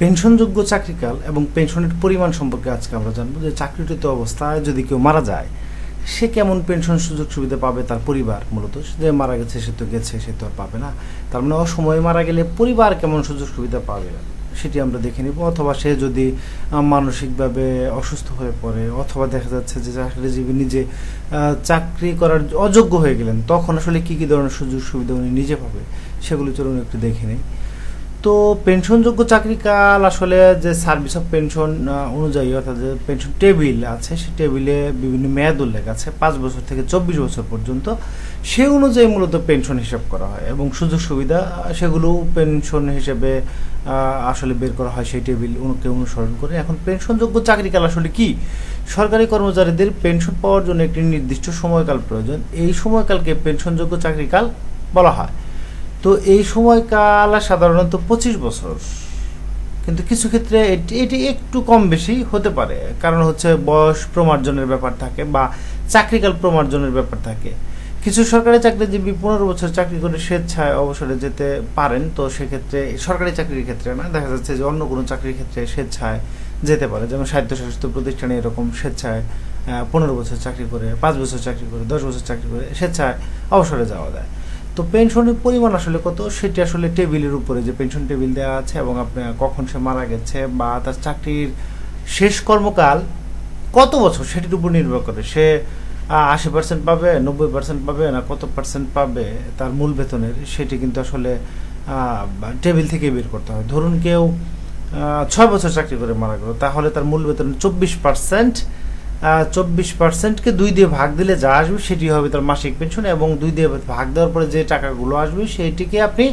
পেনশনযোগ্য চাকরিকাল এবং পেনশনের পরিমাণ সম্পর্কে আজকে আমরা জানব যে চাকরিরত অবস্থায় যদি কেউ মারা যায়, সে কেমন পেনশন সুযোগ সুবিধা পাবে তার পরিবার মূলত? যে মারা গেছে, সে তো গেছে, সে তো আর পাবে না। তার মানে অসময়ে মারা গেলে পরিবার কেমন সুযোগ সুবিধা পাবে? সেটি আমরা দেখে নিব। অথবা সে যদি মানসিকভাবে অসুস্থ হয়ে পড়ে, অথবা দেখা যাচ্ছে যে চাকরিজীবী নিজে চাকরি করার অযোগ্য হয়ে গেলেন, তখন আসলে কি কি ধরনের সুযোগ সুবিধা উনি নিজে পাবে? সেগুলো চলুন একটু দেখে নেই। তো পেনশনযোগ্য চাকরিকাল আসলে যে সার্ভিস অফ পেনশন অনুযায়ী অর্থাৎ যে পেনশন টেবিল আছে সেই টেবিলে বিভিন্ন মেয়াদ উল্লেখ আছে, পাঁচ বছর থেকে চব্বিশ বছর পর্যন্ত। সে অনুযায়ী মূলত পেনশন হিসাব করা হয় এবং সুযোগ সুবিধা সেগুলো পেনশন হিসেবে আসলে বের করা হয় সেই টেবিল অনুকে অনুসরণ করে। এখন পেনশনযোগ্য চাকরিকাল আসলে কি? সরকারি কর্মচারীদের পেনশন পাওয়ার জন্য একটি নির্দিষ্ট সময়কাল প্রয়োজন। এই সময়কালকে পেনশনযোগ্য চাকরিকাল বলা হয়। তো এই সময়কাল সাধারণত পঁচিশ বছর। কিন্তু কিছু ক্ষেত্রে এটি এটি একটু কম বেশি হতে পারে। কারণ হচ্ছে বয়স প্রমার্জনের ব্যাপার থাকে বা চাকরিকাল প্রমার্জনের ব্যাপার থাকে। কিছু সরকারি চাকরিজীবী পনেরো বছর চাকরি করে স্বেচ্ছায় অবসরে যেতে পারেন, তো সেক্ষেত্রে, সরকারি চাকরির ক্ষেত্রে না, দেখা যাচ্ছে যে অন্য কোনো চাকরির ক্ষেত্রে স্বেচ্ছায় যেতে পারে। যেমন স্বায়ত্তশাসিত প্রতিষ্ঠানে এরকম স্বেচ্ছায় পনেরো বছর চাকরি করে, পাঁচ বছর চাকরি করে, দশ বছর চাকরি করে স্বেচ্ছায় অবসরে যাওয়া যায়। তো পেনশনের পরিমাণ আসলে কত? সেটি আসলে টেবিলের উপরে যে পেনশন টেবিল দেওয়া আছে এবং আপনি কখন সে মারা গেছে বা তার চাকরির শেষ কর্মকাল কত বছর? সেটির উপর নির্ভর করে। সে আশি পার্সেন্ট পাবে, নব্বই পার্সেন্ট পাবে না কত পার্সেন্ট পাবে তার মূল বেতনের, সেটি কিন্তু আসলে টেবিল থেকে বের করতে হয়। ধরুন কেউ ছয় বছর চাকরি করে মারা গেল, তাহলে তার মূল বেতন চব্বিশ পার্সেন্ট চব্বিশ পার্সেন্টকে দুই দিয়ে ভাগ দিলে যা আসবে সেটি হবে তার মাসিক পেনশন এবং দুই দিয়ে ভাগ দেওয়ার পরে যে টাকাগুলো আসবে সেইটিকে আপনি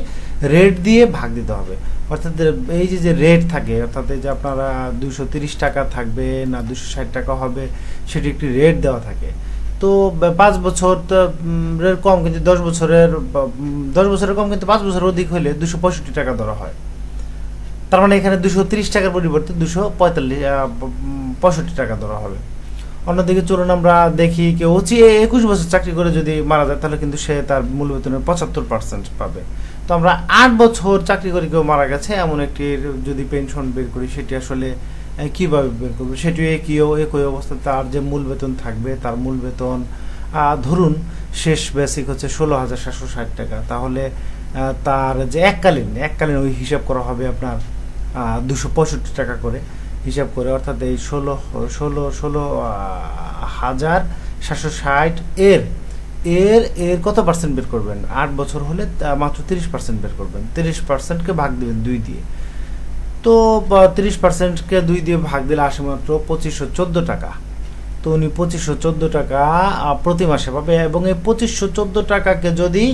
রেট দিয়ে ভাগ দিতে হবে। অর্থাৎ এই যে যে রেট থাকে, অর্থাৎ এই যে আপনারা দুশো তিরিশ টাকা থাকবে না দুশো ষাট টাকা হবে, সেটি একটি রেট দেওয়া থাকে। তো পাঁচ বছর কম, কিন্তু দশ বছরের দশ বছরের কম, কিন্তু পাঁচ বছর অধিক হলে দুশো পঁয়ষট্টি টাকা ধরা হয়। তার মানে এখানে দুশো তিরিশ টাকার পরিবর্তে দুশো পঁয়তাল্লিশ পঁয়ষট্টি টাকা ধরা হবে। অন্যদিকে চলুন আমরা দেখি কেউ হচ্ছে একুশ বছর চাকরি করে যদি মারা যায়, তাহলে কিন্তু সে তার মূল বেতনের পঁচাত্তর পার্সেন্ট পাবে। তো আমরা আট বছর চাকরি করে কেউ মারা গেছে, এমন একটি যদি পেনশন বের করি, সেটি আসলে কীভাবে বের করব? সেটি একইও একই অবস্থায় তার যে মূল বেতন থাকবে, তার মূল বেতন ধরুন শেষ বেসিক হচ্ছে ষোলো হাজার সাতশো ষাট টাকা। তাহলে তার যে এককালীন এককালীন ওই হিসাব করা হবে আপনার দুশো পঁয়ষট্টি টাকা করে। হিসাব করে, অর্থাৎ এই ষোলো ষোলো ষোলো হাজার সাতশো ষাট এর এর এর কত পার্সেন্ট বের করবেন? আট বছর হলে মাত্র তিরিশ পার্সেন্ট বের করবেন। তিরিশ পার্সেন্টকে ভাগ দিবেন দুই দিয়ে। তো তিরিশ পার্সেন্টকে দুই দিয়ে ভাগ দিলে আসে মাত্র পঁচিশশো চোদ্দ টাকা। তো উনি পঁচিশশো চোদ্দ টাকা প্রতি মাসে পাবে এবং এই পঁচিশশো চোদ্দ টাকাকে যদি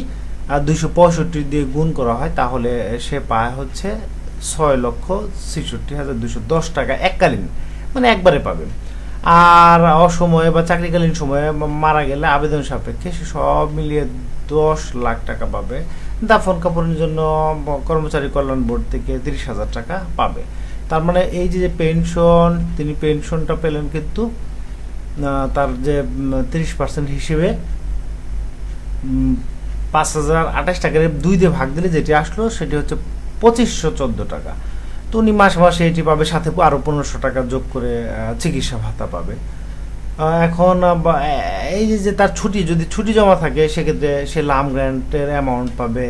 দুইশো পঁয়ষট্টি দিয়ে গুণ করা হয়, তাহলে সে পায় হচ্ছে ছয় লক্ষ ছেষট্টি হাজার দুশো দশ টাকা এককালীন মানে একবারে পাবে আর অসময়ে বা চাকরিকালীন সময়ে মারা গেলে আবেদন সাপেক্ষে সে সব মিলিয়ে দশ লাখ টাকা পাবে। দাফন কাপড়ের জন্য কর্মচারী কল্যাণ বোর্ড থেকে তিরিশ হাজার টাকা পাবে। তার মানে এই যে পেনশন, তিনি পেনশনটা পেলেন কিন্তু তার যে তিরিশ পার্সেন্ট হিসেবে পাঁচ হাজার আঠাশ টাকার দুই দিয়ে ভাগ দিলে যেটি আসলো সেটি হচ্ছে পঁচিশশো চোদ্দ টাকা। তো উনি মাসে মাসে এটি পাবে, সাথে আরও পনেরোশো টাকা যোগ করে চিকিৎসা ভাতা পাবে। এখন এই যে তার ছুটি, যদি ছুটি জমা থাকে, সেক্ষেত্রে সে লাম গ্র্যান্টের অ্যামাউন্ট পাবে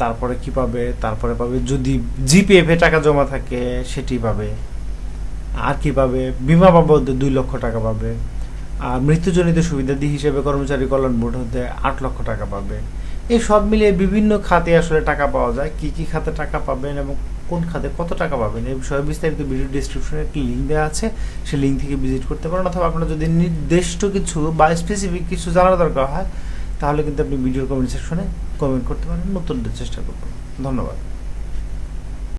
তারপরে কি পাবে? তারপরে পাবে, যদি জিপিএফ টাকা জমা থাকে, সেটি পাবে। আর কি পাবে? বিমা বাবদ দুই লক্ষ টাকা পাবে। আর মৃত্যুজনিত সুবিধা সুবিধাদি হিসেবে কর্মচারী কল্যাণ বোর্ড হতে আট লক্ষ টাকা পাবে। এই সব মিলিয়ে বিভিন্ন খাতে আসলে টাকা পাওয়া যায়, কি কি খাতে টাকা পাবেন এবং কোন খাতে কত টাকা পাবেন, এই বিষয়ে বিস্তারিত ভিডিও ডিসক্রিপশনে একটি লিঙ্ক দেওয়া আছে সেই লিঙ্ক থেকে ভিজিট করতে পারেন অথবা আপনার যদি নির্দিষ্ট কিছু বা স্পেসিফিক কিছু জানার দরকার হয়, তাহলে কিন্তু আপনি ভিডিওর কমেন্ট সেকশনে কমেন্ট করতে পারেন নতুন চেষ্টা করবেন ধন্যবাদ।